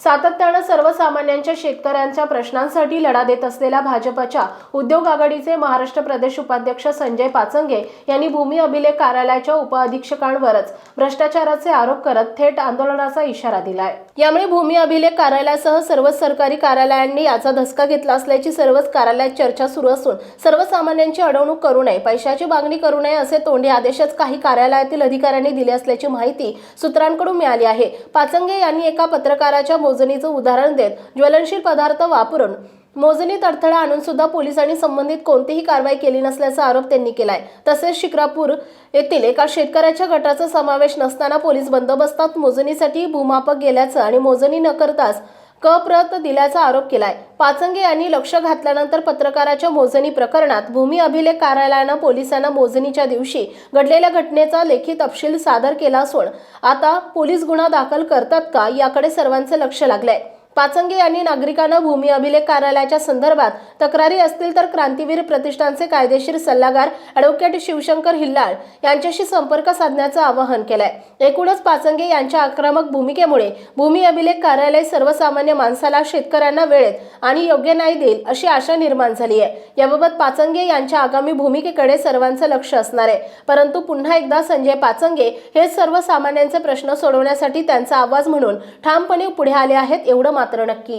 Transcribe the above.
सातत्यानं सर्वसामान्यांच्या शेतकऱ्यांच्या प्रश्नांसाठी लढा देत असलेल्या भाजपच्या उद्योग आघाडीचे महाराष्ट्र प्रदेश उपाध्यक्ष संजय पाचंगे यांनी भूमी अभिलेख कार्यालयाच्या उपअधीक्षकांवरच भ्रष्टाचाराचे आरोप करत थेट आंदोलनाचा इशारा दिलाय. यामुळे भूमी अभिलेख कार्यालयासह सर्वच सरकारी कार्यालयांनी याचा धसका घेतला असल्याची सर्वच कार्यालयात चर्चा सुरू असून सर्वसामान्यांची अडवणूक करू नये पैशाची मागणी करू नये असे तोंडी आदेशच काही कार्यालयातील अधिकाऱ्यांनी दिले असल्याची माहिती सूत्रांकडून मिळाली आहे. पाचंगे यांनी एका पत्रकाराच्या मोजणीचं उदाहरण देत ज्वलनशील पदार्थ वापरून मोजणीत अडथळा आणून सुद्धा पोलिसांनी संबंधित कोणतीही कारवाई केली नसल्याचा आरोप त्यांनी केलाय. तसेच शिक्रापूर येथील एका शेतकऱ्याच्या गटाचा समावेश नसताना पोलीस बंदोबस्तात मोजणीसाठी भूमापक गेल्याचं आणि मोजणी न करताच क प्रत दिल्याचा आरोप केलाय. पाचंगे यांनी लक्ष घातल्यानंतर पत्रकाराच्या मोजणी प्रकरणात भूमी अभिलेख कार्यालयानं पोलिसांना मोजणीच्या दिवशी घडलेल्या घटनेचा लेखी तपशील सादर केला असून आता पोलीस गुन्हा दाखल करतात का याकडे सर्वांचं लक्ष लागलंय. पाचंगे यांनी नागरिकांना भूमी अभिलेख कार्यालयाच्या संदर्भात तक्रारी असतील तर क्रांतीवीर प्रतिष्ठानचे कायदेशीर सल्लागार अॅडव्होकेट शिवशंकर हिल्लाळ यांच्याशी संपर्क साधण्याचं आवाहन केलंय. एकूणच पाचंगे यांच्या आक्रमक भूमिकेमुळे भूमी अभिलेख कार्यालय सर्वसामान्य माणसाला शेतकऱ्यांना वेळेत आणि योग्य न्याय देईल अशी आशा निर्माण झाली आहे याबाबत पाचंगे यांच्या आगामी भूमिकेकडे सर्वांचं लक्ष असणार आहे. परंतु पुन्हा एकदा संजय पाचंगे हे सर्वसामान्यांचे प्रश्न सोडवण्यासाठी त्यांचा आवाज म्हणून ठामपणे पुढे आले आहेत एवढं मात्र नक्की